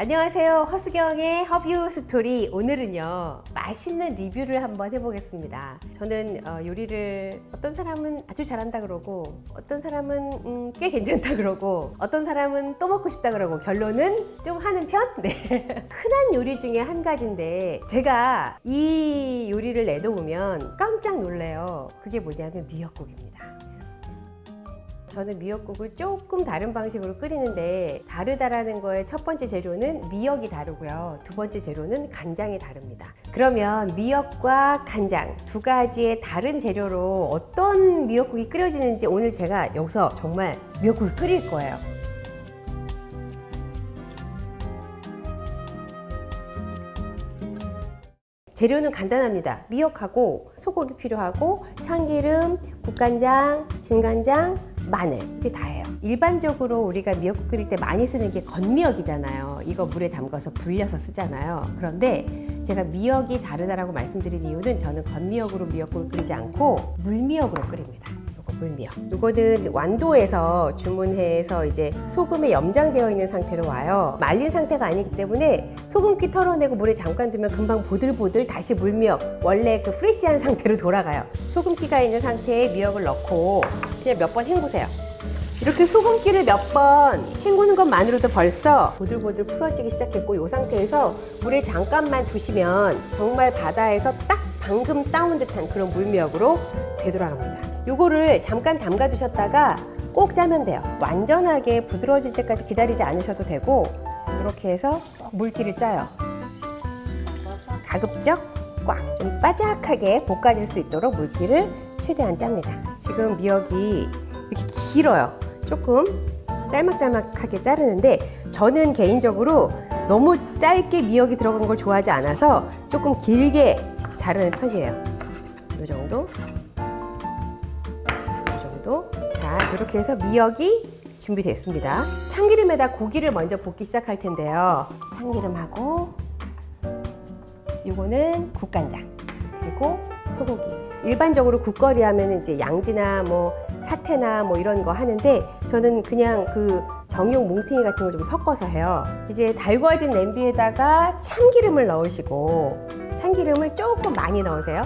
안녕하세요. 허수경의 허뷰 스토리. 오늘은요, 맛있는 리뷰를 한번 해보겠습니다. 저는 어, 요리를 어떤 사람은 아주 잘한다 그러고, 어떤 사람은 음, 꽤 괜찮다 그러고, 어떤 사람은 또 먹고 싶다 그러고, 결론은 좀 하는 편? 네. 흔한 요리 중에 한 가지인데, 제가 이 요리를 내놓으면 깜짝 놀래요. 그게 뭐냐면 미역국입니다. 저는 미역국을 조금 다른 방식으로 끓이는데 다르다라는 거의 첫 번째 재료는 미역이 다르고요. 두 번째 재료는 간장이 다릅니다. 그러면 미역과 간장 두 가지의 다른 재료로 어떤 미역국이 끓여지는지 오늘 제가 여기서 정말 미역국을 끓일 거예요. 재료는 간단합니다. 미역하고 소고기 필요하고 참기름, 국간장, 진간장, 마늘 이게 다예요. 일반적으로 우리가 미역국 끓일 때 많이 쓰는 게 건미역이잖아요. 이거 물에 담가서 불려서 쓰잖아요. 그런데 제가 미역이 다르다라고 말씀드린 이유는 저는 건미역으로 미역국을 끓이지 않고 물미역으로 끓입니다. 물미역. 이거는 완도에서 주문해서 이제 소금에 염장되어 있는 상태로 와요. 말린 상태가 아니기 때문에 소금기 털어내고 물에 잠깐 두면 금방 보들보들 다시 물미역 원래 그 프레시한 상태로 돌아가요. 소금기가 있는 상태에 미역을 넣고 그냥 몇번 헹구세요. 이렇게 소금기를 몇 번 헹구는 것만으로도 벌써 보들보들 풀어지기 시작했고 이 상태에서 물에 잠깐만 두시면 정말 바다에서 딱 방금 따온 듯한 그런 물미역으로 되돌아갑니다. 요거를 잠깐 담가 두셨다가 꼭 짜면 돼요. 완전하게 부드러워질 때까지 기다리지 않으셔도 되고 이렇게 해서 물기를 짜요. 가급적 꽉 좀 바짝하게 볶아질 수 있도록 물기를 최대한 짭니다. 지금 미역이 이렇게 길어요. 조금 짤막짤막하게 자르는데 저는 개인적으로 너무 짧게 미역이 들어간 걸 좋아하지 않아서 조금 길게 자르는 편이에요. 이 정도. 이 정도. 자, 이렇게 해서 미역이 준비됐습니다. 참기름에다 고기를 먼저 볶기 시작할 텐데요. 참기름하고 이거는 국간장 그리고 소고기. 일반적으로 국거리 하면 이제 양지나 뭐 사태나 뭐 이런 거 하는데 저는 그냥 그 정육 뭉탱이 같은 걸 좀 섞어서 해요. 이제 달궈진 냄비에다가 참기름을 넣으시고 참기름을 조금 많이 넣으세요.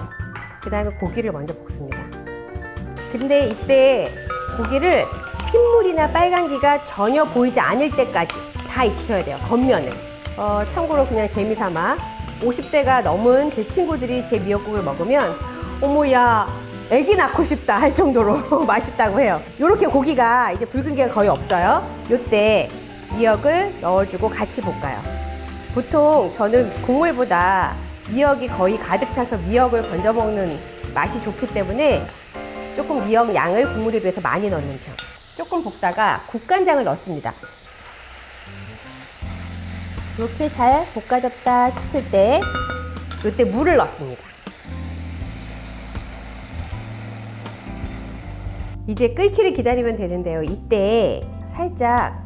그 다음에 고기를 먼저 볶습니다. 근데 이때 고기를 핏물이나 빨간기가 전혀 보이지 않을 때까지 다 익히셔야 돼요. 겉면을. 어, 참고로 그냥 재미삼아 50대가 넘은 제 친구들이 제 미역국을 먹으면 어머야 애기 낳고 싶다 할 정도로 맛있다고 해요. 이렇게 고기가 이제 붉은기가 거의 없어요. 이때 미역을 넣어주고 같이 볶아요. 보통 저는 국물보다 미역이 거의 가득 차서 미역을 건져 먹는 맛이 좋기 때문에 조금 미역 양을 국물에 비해서 많이 넣는 편. 조금 볶다가 국간장을 넣습니다. 이렇게 잘 볶아졌다 싶을 때 이때 물을 넣습니다. 이제 끓기를 기다리면 되는데요. 이때 살짝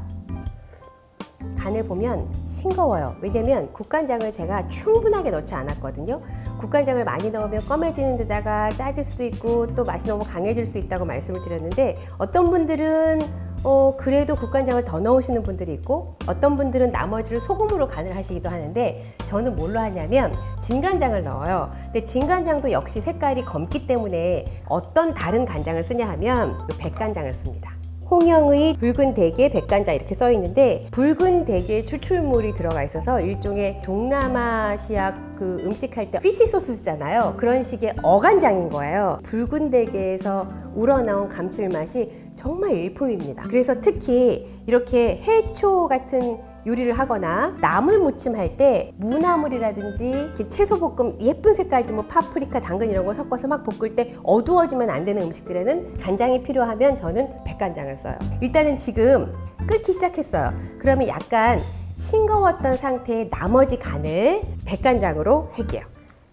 간을 보면 싱거워요. 왜냐면 국간장을 제가 충분하게 넣지 않았거든요. 국간장을 많이 넣으면 검해지는 데다가 짜질 수도 있고 또 맛이 너무 강해질 수 있다고 말씀을 드렸는데 어떤 분들은 어, 그래도 국간장을 더 넣으시는 분들이 있고 어떤 분들은 나머지를 소금으로 간을 하시기도 하는데 저는 뭘로 하냐면 진간장을 넣어요. 근데 진간장도 역시 색깔이 검기 때문에 어떤 다른 간장을 쓰냐 하면 요 백간장을 씁니다. 홍영의 붉은 대게 백간장 이렇게 써 있는데 붉은 대게 추출물이 들어가 있어서 일종의 동남아시아 그 음식할 때 피시 소스잖아요. 그런 식의 어간장인 거예요. 붉은 대게에서 우러나온 감칠맛이 정말 일품입니다. 그래서 특히 이렇게 해초 같은 요리를 하거나 나물 무침 할 때 무나물이라든지 채소 볶음 예쁜 색깔들 뭐 파프리카, 당근 이런 거 섞어서 막 볶을 때 어두워지면 안 되는 음식들에는 간장이 필요하면 저는 백간장을 써요. 일단은 지금 끓기 시작했어요. 그러면 약간 싱거웠던 상태의 나머지 간을 백간장으로 할게요.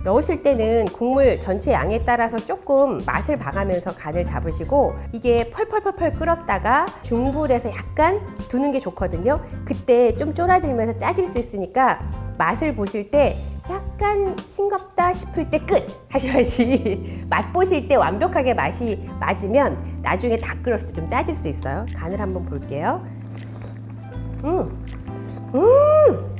넣으실 때는 국물 전체 양에 따라서 조금 맛을 봐가면서 간을 잡으시고 이게 펄펄펄펄 끓었다가 중불에서 약간 두는 게 좋거든요. 그때 좀 쫄아들면서 짜질 수 있으니까 맛을 보실 때 약간 싱겁다 싶을 때 끝 하셔야지 맛 보실 때 완벽하게 맛이 맞으면 나중에 다 끓었을 때 좀 짜질 수 있어요. 간을 한번 볼게요. 음, 음,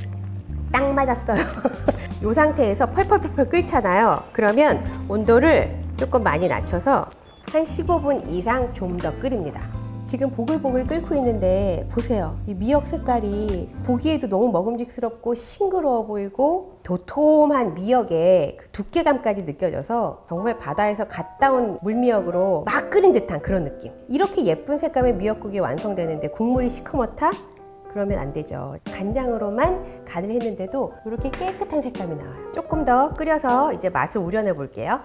딱 맞았어요. 이 상태에서 펄펄펄펄 끓잖아요. 그러면 온도를 조금 많이 낮춰서 한 15분 이상 좀 더 끓입니다. 지금 보글보글 끓고 있는데 보세요. 이 미역 색깔이 보기에도 너무 먹음직스럽고 싱그러워 보이고 도톰한 미역의 그 두께감까지 느껴져서 정말 바다에서 갓 따온 물미역으로 막 끓인 듯한 그런 느낌. 이렇게 예쁜 색감의 미역국이 완성되는데 국물이 시커멓다? 그러면 안 되죠. 간장으로만 간을 했는데도 이렇게 깨끗한 색감이 나와요. 조금 더 끓여서 이제 맛을 우려내 볼게요.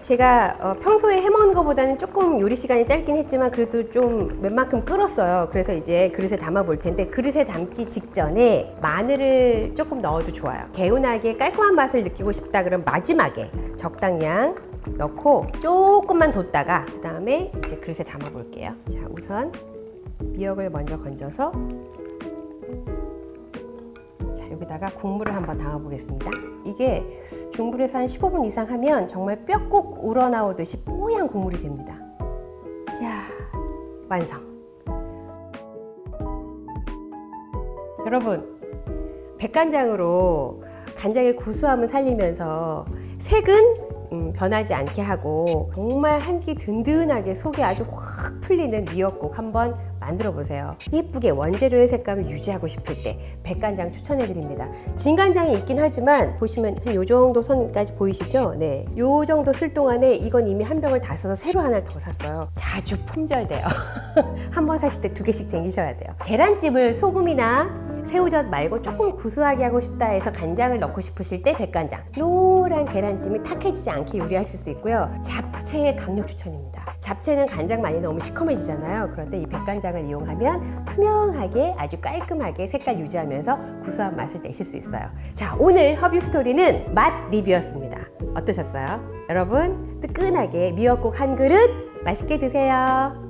제가 어, 평소에 해먹는 것보다는 조금 요리 시간이 짧긴 했지만 그래도 좀 웬만큼 끓었어요. 그래서 이제 그릇에 담아 볼 텐데 그릇에 담기 직전에 마늘을 조금 넣어도 좋아요. 개운하게 깔끔한 맛을 느끼고 싶다 그러면 마지막에 적당량 넣고 조금만 뒀다가 그 다음에 이제 그릇에 담아 볼게요. 자, 우선 미역을 먼저 건져서 자, 여기다가 국물을 한번 담아 보겠습니다. 이게 중불에서 한 15분 이상 하면 정말 뼈국 우러나오듯이 뽀얀 국물이 됩니다. 자, 완성. 여러분, 백간장으로 간장의 구수함을 살리면서 색은 음, 변하지 않게 하고 정말 한 끼 든든하게 속이 아주 확 풀리는 미역국 한번 만들어 보세요. 예쁘게 원재료의 색감을 유지하고 싶을 때 백간장 추천해 드립니다. 진간장이 있긴 하지만 보시면 한 요 정도 선까지 보이시죠? 네. 요 정도 쓸 동안에 이건 이미 한 병을 다 써서 새로 하나를 더 샀어요. 자주 품절돼요. 한 번 사실 때 두 개씩 챙기셔야 돼요. 계란찜을 소금이나 새우젓 말고 조금 구수하게 하고 싶다 해서 간장을 넣고 싶으실 때 백간장. 노란 계란찜이 탁해지지 않게 요리하실 수 있고요. 잡채의 강력 추천입니다. 잡채는 간장 많이 넣으면 시커매지잖아요. 그런데 이 백간장을 이용하면 투명하게 아주 깔끔하게 색깔 유지하면서 구수한 맛을 내실 수 있어요. 자, 오늘 허뷰 스토리는 맛 리뷰였습니다. 어떠셨어요? 여러분, 뜨끈하게 미역국 한 그릇 맛있게 드세요.